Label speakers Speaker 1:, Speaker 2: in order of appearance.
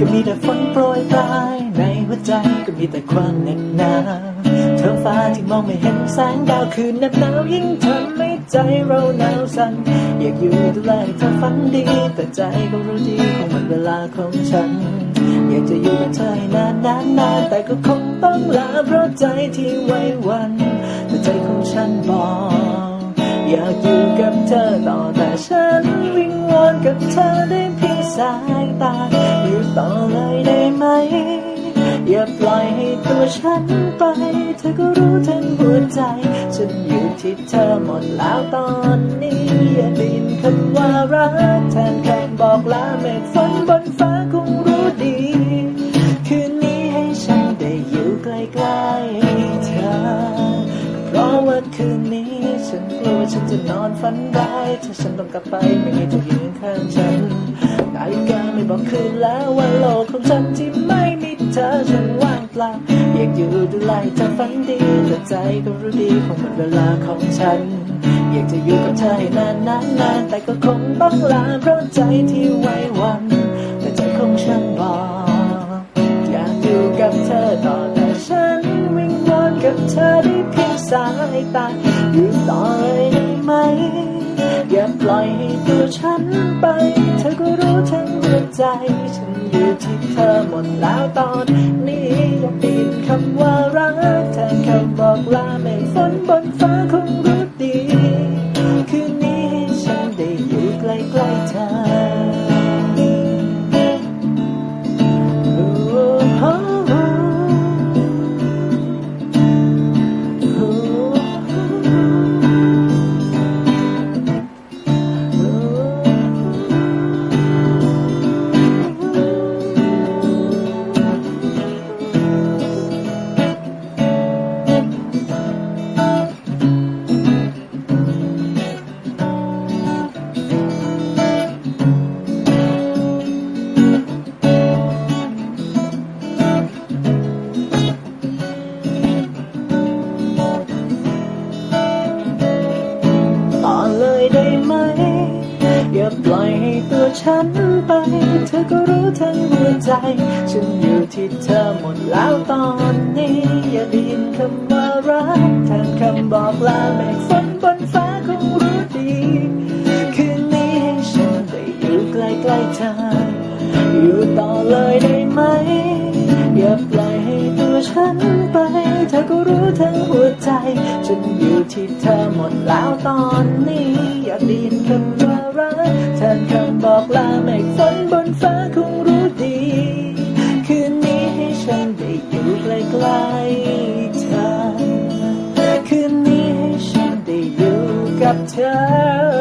Speaker 1: ก็มีแต่ฝนโปรยปลาย ในหัวใจก็มีแต่ความเหน็บหนาเธอฟ้าที่มองไม่เห็นแสงดาวคืนหนาวหนาวยิ่งทำให้ใจเราหนาวสั่นอยากอยู่ดูแลเธอฝันดี แต่ใจก็รู้ดีคงหมดเวลาของฉัน อยากจะอยู่กับเธอให้นานนานนานแต่ก็คงต้องลาเพราะใจที่ไว้วัน แต่ใจของฉันบอกอยากอยู่กับเธอต่อแต่ฉันวิงวอนกับเธอได้ สายตา อยู่ต่อเลยได้ไหม อย่าปล่อยให้ตัวฉันไป เธอก็รู้ทั้งหัวใจ ฉันอยู่ที่เธอหมดแล้วตอนนี้ อย่าดินคำว่ารักแทนคำบอกลาเมฆฝนบนฟ้าคงรู้ดี คืนนี้ให้ฉันได้อยู่ใกล้ๆเธอ เพราะว่าคืนนี้ฉันกลัวฉันจะนอนฝันร้ายถ้าฉันต้องกลับไปไม่มีเธออยืนข้างฉัน บอกคืนแล้วว่าโลกของฉันที่ไม่มีเธอฉันว่างเปล่าอยากอยู่ดูแลเธอฝันดีแต่ใจก็รู้ดีคงหมดเวลาของฉัน อยากจะอยู่กับเธอให้นานนานนานแต่ก็คงต้องลาเพราะใจที่ไว้วันแต่ใจของฉันบอกอยากอยู่กับเธอต่อแต่ฉันวิงวอนกับเธอได้เพียงสายตาอยู่ต่อได้ไหมอย่าปล่อยให้ตัวฉันไป เธอก็รู้ทั้ง ใจฉันอยู่ที่เธอหมดแล้วตอนนี้อย่าปิดคำว่ารักแทนคำบอกลาเมฆฝนบนฟ้าคง เลยได้ไหม อย่าปล่อยให้ตัวฉันไป เธอก็รู้ทั้งหัวใจ ฉันอยู่ที่เธอหมดแล้วตอนนี้ อย่าได้ยินคำว่ารักแทนคำบอกลาเมฆฝนบนฟ้าคงรู้ดี คืนนี้ให้ฉันได้อยู่ใกล้ๆเธออยู่ต่อเลยได้ ก็รู้ทั้งหัวใจ ฉันอยู่ที่เธอหมดแล้วตอนนี้ อยากได้ยินคำว่ารักแทนคำบอกลาเมฆฝนบนฟ้าคงรู้ดี คืนนี้ให้ฉันได้อยู่ใกล้ๆเธอ คืนนี้ให้ฉันได้อยู่กับเธอคืนนี้ให้ฉันได้อยู่กับเธอ